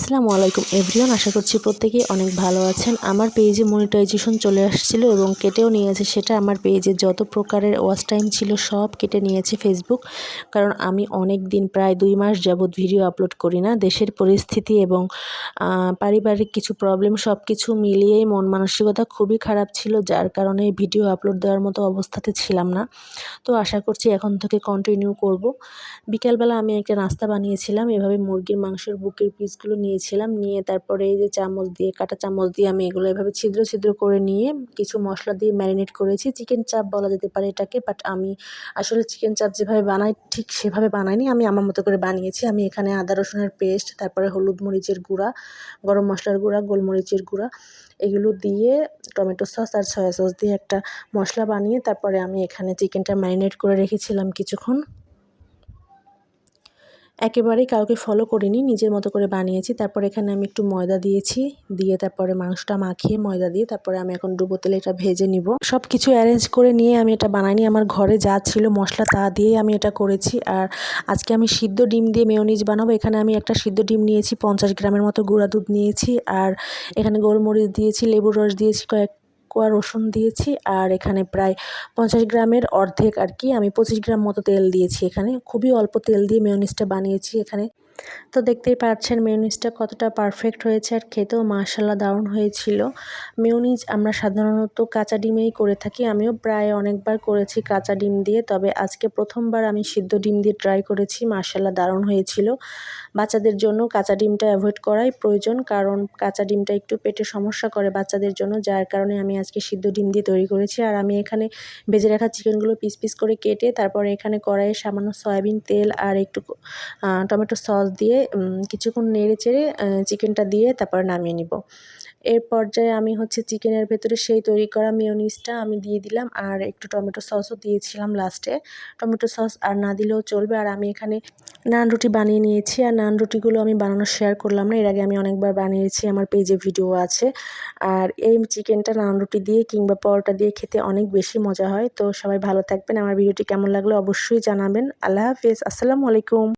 আসসালামু আলাইকুম এভরিওয়ান আশা করছি প্রত্যেকেই অনেক ভালো আছেন। আমার পেজে মনিটাইজেশন চলে আসছিল এবং কেটেও নিয়েছে, সেটা আমার পেজে যত প্রকারের ওয়াচ টাইম ছিল সব কেটে নিয়েছে ফেসবুক কারণ আমি অনেক দিন প্রায় দুই মাস যাবৎ ভিডিও আপলোড করি না। দেশের পরিস্থিতি এবং পারিবারিক কিছু প্রবলেম সব কিছু মিলিয়েই মন মানসিকতা খুবই খারাপ ছিল, যার কারণে ভিডিও আপলোড দেওয়ার মতো অবস্থাতে ছিলাম না। তো আশা করছি এখন থেকে কন্টিনিউ করব। বিকালবেলা আমি একটা নাস্তা বানিয়েছিলাম, এভাবে মুরগির, মাংসের, বুকের পিসগুলো নিয়েছিলাম। নিয়ে তারপরে এই যে চামচ দিয়ে, কাটা চামচ দিয়ে আমি এগুলো এভাবে ছিদ্র ছিদ্র করে নিয়ে কিছু মশলা দিয়ে ম্যারিনেট করেছি। চিকেন চাপ বলা যেতে পারে এটাকে বাট আমি আসলে চিকেন চাপ যেভাবে বানাই, ঠিক সেভাবে বানাইনি। আমি আমার মতো করে বানিয়েছি। আমি এখানে আদা, রসুনের পেস্ট, তারপরে হলুদ মরিচের গুঁড়া, গরম মশলার গুঁড়া, গোলমরিচের গুঁড়া, এগুলো দিয়ে টমেটো সস আর সয়া সস দিয়ে একটা মশলা বানিয়ে তারপরে আমি এখানে চিকেনটা ম্যারিনেট করে রেখেছিলাম কিছুক্ষণ। একেবারেই কাউকে ফলো করিনি, নিজের মতো করে বানিয়েছি। তারপর এখানে আমি একটু ময়দা দিয়েছি, দিয়ে তারপরে মাংসটা মাখিয়ে ময়দা দিয়ে তারপরে আমি এখন ডুবো তেলে এটা ভেজে নিব। সব কিছু অ্যারেঞ্জ করে নিয়ে আমি এটা বানাইনি, আমার ঘরে যা ছিল মশলা তা দিয়েই আমি এটা করেছি। আর আজকে আমি সিদ্ধ ডিম দিয়ে মেয়নিজ বানাবো, এখানে আমি একটা সিদ্ধ ডিম নিয়েছি, পঞ্চাশ গ্রামের মতো গুঁড়া দুধ নিয়েছি। আর এখানে গোলমরিচ দিয়েছি, লেবুর রস দিয়েছি, কয়েক কোয়া রসুন দিয়েছি আর এখানে প্রায় পঞ্চাশ গ্রামের অর্ধেক আর কি আমি পঁচিশ গ্রাম মতো তেল দিয়েছি এখানে। খুবই অল্প তেল দিয়ে মেয়নিজটা বানিয়েছি এখানে। তো দেখতেই পাচ্ছেন মেয়নিজটা কতটা পারফেক্ট হয়েছে আর খেতেও মাশাল্লাহ দারুণ হয়েছিল। মেয়নিজ আমরা সাধারণত কাঁচা ডিমেই করে থাকি। আমিও প্রায় অনেকবার করেছি কাঁচা ডিম দিয়ে, তবে আজকে প্রথমবার আমি সিদ্ধ ডিম দিয়ে ট্রাই করেছি মাশাল্লাহ দারুণ হয়েছিল। বাচ্চাদের জন্য কাঁচা ডিমটা অ্যাভয়েড করাই প্রয়োজন, কারণ কাঁচা ডিমটা একটু পেটে সমস্যা করে বাচ্চাদের জন্য, যার কারণে আমি আজকে সিদ্ধ ডিম দিয়ে তৈরি করেছি। আর আমি এখানে ভেজে রাখা চিকেনগুলো পিস পিস করে কেটে, তারপরে এখানে কড়াইয়ে সামান্য সয়াবিন তেল আর একটু টমেটো সস দিয়ে কিছুক্ষণ নেড়ে চেড়ে চিকেনটা দিয়ে তারপর নামিয়ে নিব। এর পর্যায়ে আমি হচ্ছে চিকেনের ভেতরে সেই তৈরি করা মিওনিসটা আমি দিয়ে দিলাম আর একটু টমেটো সসও দিয়েছিলাম লাস্টে টমেটো সস আর না দিলেও চলবে। আর আমি এখানে নান রুটি বানিয়ে নিয়েছি আর নান রুটিগুলো আমি বানানো শেয়ার করলাম না। এর আগে আমি অনেকবার বানিয়েছি, আমার পেজে ভিডিও আছে। আর এই চিকেনটা নান রুটি দিয়ে কিংবা পরোটা দিয়ে খেতে অনেক বেশি মজা হয়। তো সবাই ভালো থাকবেন। আমার ভিডিওটি কেমন লাগল অবশ্যই জানাবেন। আল্লাহ হাফেজ। আসসালামু আলাইকুম।